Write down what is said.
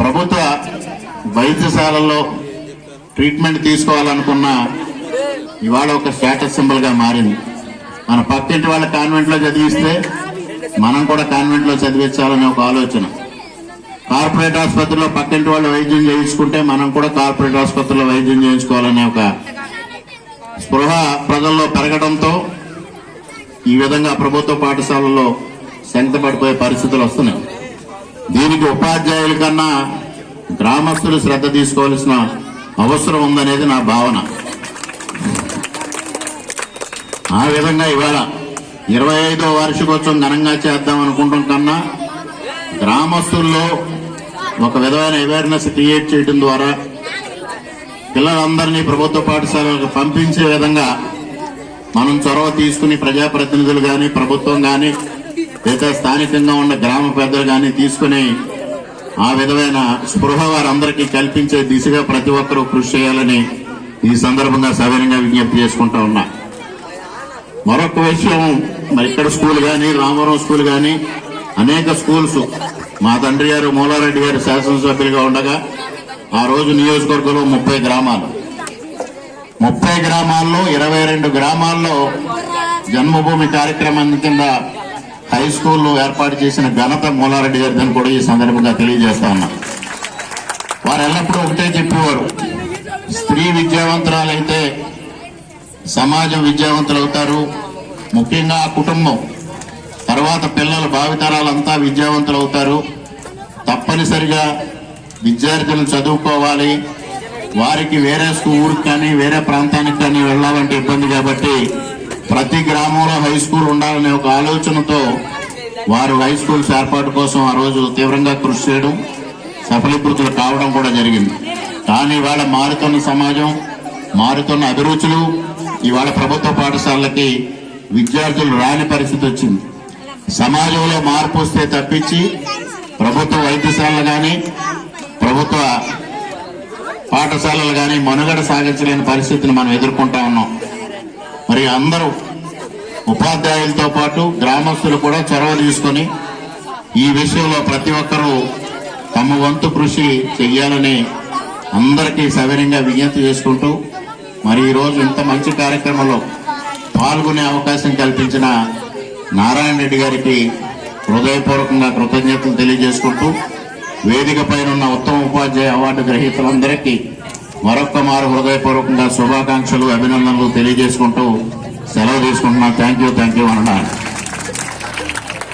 ప్రభుత్వ వైద్యశాలల్లో ట్రీట్మెంట్ తీసుకోవాలనుకున్న ఇవాళ ఒక స్టేటస్ సింబల్గా మారింది. మన పక్కింటి వాళ్ళ కాన్వెంట్లో చదివిస్తే మనం కూడా కాన్వెంట్లో చదివించాలనే ఒక ఆలోచన. కార్పొరేట్ ఆసుపత్రిలో పక్కింటి వాళ్ళు వైద్యం చేయించుకుంటే మనం కూడా కార్పొరేట్ ఆసుపత్రిలో వైద్యం చేయించుకోవాలనే ఒక స్పృహ ప్రజల్లో పెరగడంతో ఈ విధంగా ప్రభుత్వ పాఠశాలల్లో శంకపడిపోయే పరిస్థితులు వస్తున్నాయి. దీనికి ఉపాధ్యాయుల కన్నా గ్రామస్తులు శ్రద్ధ తీసుకోవాల్సిన అవసరం ఉందనేది నా భావన. ఆ విధంగా ఇవాళ ఇరవై ఐదో వార్షికోత్సవం ఘనంగా చేద్దాం అనుకుంటాం కన్నా గ్రామస్తుల్లో ఒక విధమైన అవేర్నెస్ క్రియేట్ చేయడం ద్వారా పిల్లలందరినీ ప్రభుత్వ పాఠశాలలకు పంపించే విధంగా మనం చొరవ తీసుకుని ప్రజాప్రతినిధులు కానీ ప్రభుత్వం కానీ లేదా స్థానికంగా ఉన్న గ్రామ పెద్దలు కానీ తీసుకుని ఆ విధమైన స్పృహ వారందరికీ కల్పించే దిశగా ప్రతి ఒక్కరూ కృషి చేయాలని ఈ సందర్భంగా సవినంగా విజ్ఞప్తి చేసుకుంటా ఉన్నా. మరొక విషయం మరి ఇక్కడ స్కూల్ కానీ రామవరం స్కూల్ కానీ అనేక స్కూల్స్ మా తండ్రి గారు మూలారెడ్డి గారు శాసనసభ్యులుగా ఉండగా ఆ రోజు నియోజకవర్గంలో ముప్పై గ్రామాలు. ముప్పై గ్రామాల్లో ఇరవై రెండు గ్రామాల్లో జన్మభూమి కార్యక్రమం కింద హై స్కూల్లో ఏర్పాటు చేసిన ఘనత మూలారెడ్డి గారిని కూడా ఈ సందర్భంగా తెలియజేస్తా ఉన్నా. వారు ఎల్లప్పుడూ ఒకటే చెప్పేవారు. స్త్రీ విద్యావంతురాలైతే సమాజం విద్యావంతులు అవుతారు ముఖ్యంగా ఆ కుటుంబం. తర్వాత పిల్లల భావితరాలంతా విద్యావంతులు అవుతారు తప్పనిసరిగా విద్యార్థులు చదువుకోవాలి. వారికి వేరే స్కూల్కి కానీ వేరే ప్రాంతానికి కానీ వెళ్ళాలంటే ఇబ్బంది కాబట్టి ప్రతి గ్రామంలో హై స్కూల్ ఉండాలనే ఒక ఆలోచనతో వారు హై స్కూల్స్ ఏర్పాటు కోసం ఆ రోజు తీవ్రంగా కృషి చేయడం సఫలీకృతులు కావడం కూడా జరిగింది. కానీ ఇవాళ మారుతున్న సమాజం మారుతున్న అభిరుచులు ఇవాళ ప్రభుత్వ పాఠశాలలకి విద్యార్థులు రాని పరిస్థితి వచ్చింది. సమాజంలో మార్పు వస్తే తప్పించి ప్రభుత్వ వైద్యశాలలు కానీ ప్రభుత్వ పాఠశాలలు కానీ మనుగడ సాగించలేని పరిస్థితిని మనం ఎదుర్కొంటా ఉన్నాం. మరి అందరూ ఉపాధ్యాయులతో పాటు గ్రామస్తులు కూడా చొరవ తీసుకొని ఈ విషయంలో ప్రతి ఒక్కరూ తమ వంతు కృషి చెయ్యాలని అందరికీ సవినంగా విజ్ఞప్తి చేసుకుంటూ మరి ఈ రోజు ఇంత మంచి కార్యక్రమంలో పాల్గొనే అవకాశం కల్పించిన నారాయణ రెడ్డి గారికి హృదయపూర్వకంగా కృతజ్ఞతలు తెలియజేసుకుంటూ వేదిక పైన ఉన్న ఉత్తమ ఉపాధ్యాయ అవార్డు గ్రహీతలందరికీ మరొక్క మారు హృదయపూర్వకంగా శుభాకాంక్షలు అభినందనలు తెలియజేసుకుంటూ సెలవు తీసుకుంటున్నాను. థ్యాంక్ యూ థ్యాంక్ యూ అన్నాను